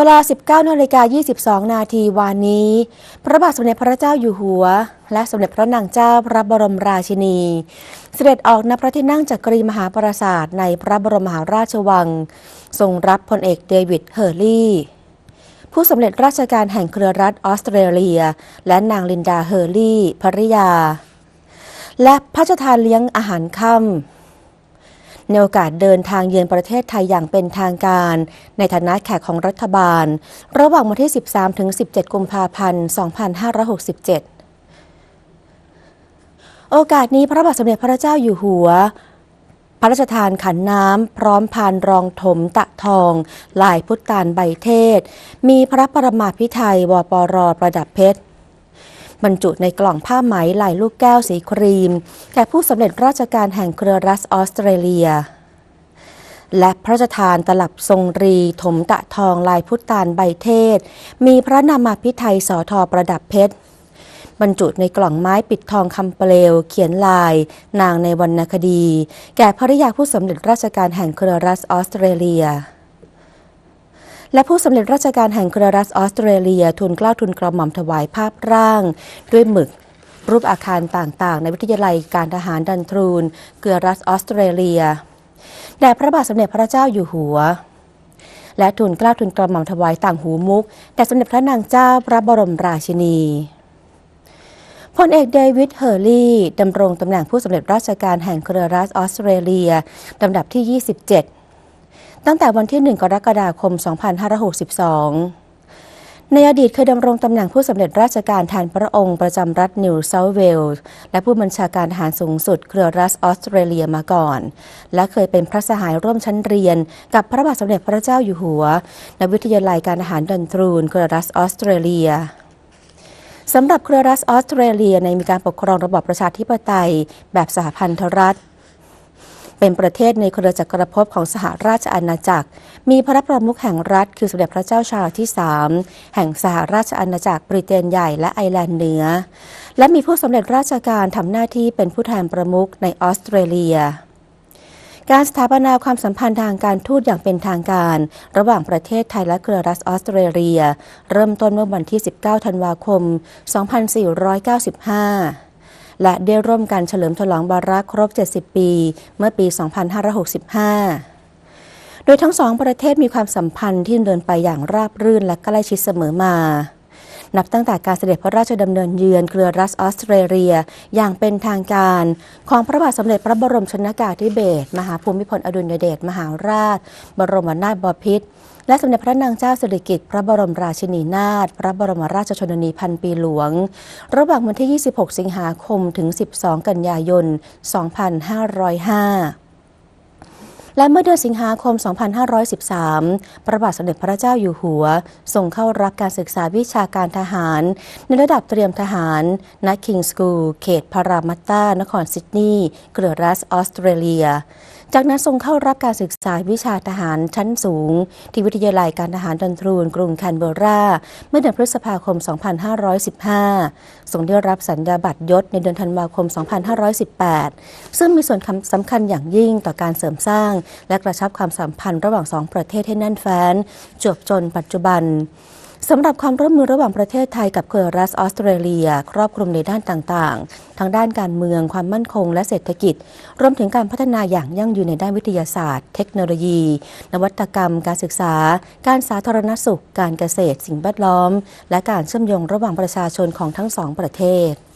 เวลา 19นาฬิกา22 นาทีวานนี้ พระบาทสมเด็จพระเจ้าอยู่หัว และสมเด็จพระนางเจ้าพระบรมราชินี เสด็จออกณพระที่นั่งจักรีมหาปราสาทในพระบรมมหาราชวัง ทรงรับพลเอกเดวิดเฮอร์ลี่ ผู้สำเร็จราชการแห่งเครือรัฐออสเตรเลีย และนางลินดาเฮอร์ลี่ภริยา และพระราชทานเลี้ยงอาหารค่ำ ในโอกาสเดินทางเยือนประเทศไทยอย่างเป็นทางการ ในฐานะแขกของรัฐบาล ระหว่างวันที่ 13 ถึง 17 กุมภาพันธ์ 2567 โอกาสนี้พระบาทสมเด็จพระเจ้าอยู่หัวพระราชทานขันน้ำ พร้อมพานรองถมตะทอง ลายพุทธานใบเทศ มีพระประมาพิไทยวปรประดับเพชร บรรจุในกล่องผ้าไหมลายลูกแก้วสีครีม แก่ผู้สำเร็จราชการแห่งเครือรัฐออสเตรเลีย และพระราชทานตลับทรงรี ถมตะทองลายพุทธานใบเทศ มีพระนามาพิไทยสอทอประดับเพชรบรรจุในกล่องไม้ปิดทองคำเปลว เขียนลาย นางในวรรณคดี แก่ภริยาผู้สำเร็จราชการแห่งเครือรัฐออสเตรเลีย และผู้สำเร็จราชการแห่งเครือรัฐออสเตรเลียทุนกล้าทุนกระหม่อมถวายภาพร่าง ด้วยหมึกรูปอาคารต่างๆ ในวิทยาลัยการทหารดันทรูนเกลือรัฐออสเตรเลียแด่พระบาทสมเด็จพระเจ้าอยู่หัว และทุนกล้าทุนกระหม่อมถวายต่างหูมุกแด่สมเด็จพระนางเจ้าพระบรมราชินีพลเอกเดวิดเฮอร์ลี่ดำรงตำแหน่งผู้สำเร็จราชการแห่งเครือรัฐออสเตรเลียลำดับที่ 27 ตั้งแต่วันที่ 1 กรกฎาคม 2562 ในอดีตเคยดำรงตำแหน่งผู้สำเร็จราชการแทนพระองค์ประจำรัฐนิวเซาท์เวลส์และผู้บัญชาการทหารสูงสุดเครือรัฐออสเตรเลียมาก่อน และเคยเป็นพระสหายร่วมชั้นเรียน กับพระบาทสมเด็จพระเจ้าอยู่หัวในวิทยาลัยการทหารดันทรูนเครือรัฐออสเตรเลียสำหรับเครือรัฐออสเตรเลียในมีการปกครองระบอบประชาธิปไตย แบบสหพันธรัฐ เป็นประเทศในเครือจักรภพของสหราชอาณาจักร มีพระประมุขแห่งรัฐ คือสมเด็จพระเจ้าชาร์ลที่ 3 แห่งสหราชอาณาจักรบริเตนใหญ่และไอร์แลนด์เหนือ และมีผู้สำเร็จราชการทำหน้าที่เป็นผู้แทนประมุขในออสเตรเลียการสถาปนาความสัมพันธ์ทางการทูตอย่างเป็นทางการ ระหว่างประเทศไทยและเครือรัฐออสเตรเลีย เริ่มต้นเมื่อวันที่ 19 ธันวาคม 2495 และได้ร่วมกันเฉลิมฉลองบารักครบ 70 ปี เมื่อปี 2565โดยทั้งสองประเทศมีความสัมพันธ์ที่เดินไปอย่างราบรื่นและใกล้ชิดเสมอมา นับตั้งแต่การเสด็จพระราชดำเนินเยือนเครือรัฐออสเตรเลีย อย่างเป็นทางการ ของพระบาทสมเด็จพระบรมชนากาธิเบศรมหาภูมิพลอดุลยเดชมหาราช บรมนาถบพิตร และสมเด็จพระนางเจ้าสิริกิติ์พระบรมราชินีนาถพระบรมราชชนนีพันปีหลวง ระหว่างวันที่ 26 สิงหาคมถึง 12 กันยายน 2505 และเมื่อเดือนสิงหาคม 2513 พระบาทสมเด็จพระเจ้าอยู่หัวทรงเข้ารับการศึกษาวิชาการทหาร ในระดับเตรียมทหารณคิงสกูลเขตพารามัตตานครซิดนีย์เกลือรัฐออสเตรเลีย จากนั้นทรงเข้ารับการศึกษาวิชาทหารชั้นสูง ที่วิทยาลัยการทหารดันทรูนกรุงแคนเบอร์รา เมื่อเดือนพฤษภาคม 2515 ทรงได้รับสัญญาบัตรยศในเดือนธันวาคม 2518 ซึ่งมีส่วนสำคัญอย่างยิ่งต่อการเสริมสร้างและกระชับความสัมพันธ์ระหว่างสองประเทศให้แน่นแฟ้นจวบจนปัจจุบันสำหรับความร่วมมือระหว่างประเทศไทยกับเครือรัฐออสเตรเลีย ครอบคลุมในด้านต่างๆ ทั้งด้านการเมืองความมั่นคงและเศรษฐกิจ รวมถึงการพัฒนาอย่างยั่งยืนในด้านวิทยาศาสตร์ เทคโนโลยี นวัตกรรม การศึกษา การสาธารณสุข การเกษตร สิ่งแวดล้อม และการเชื่อมโยงระหว่างประชาชนของทั้งสองประเทศ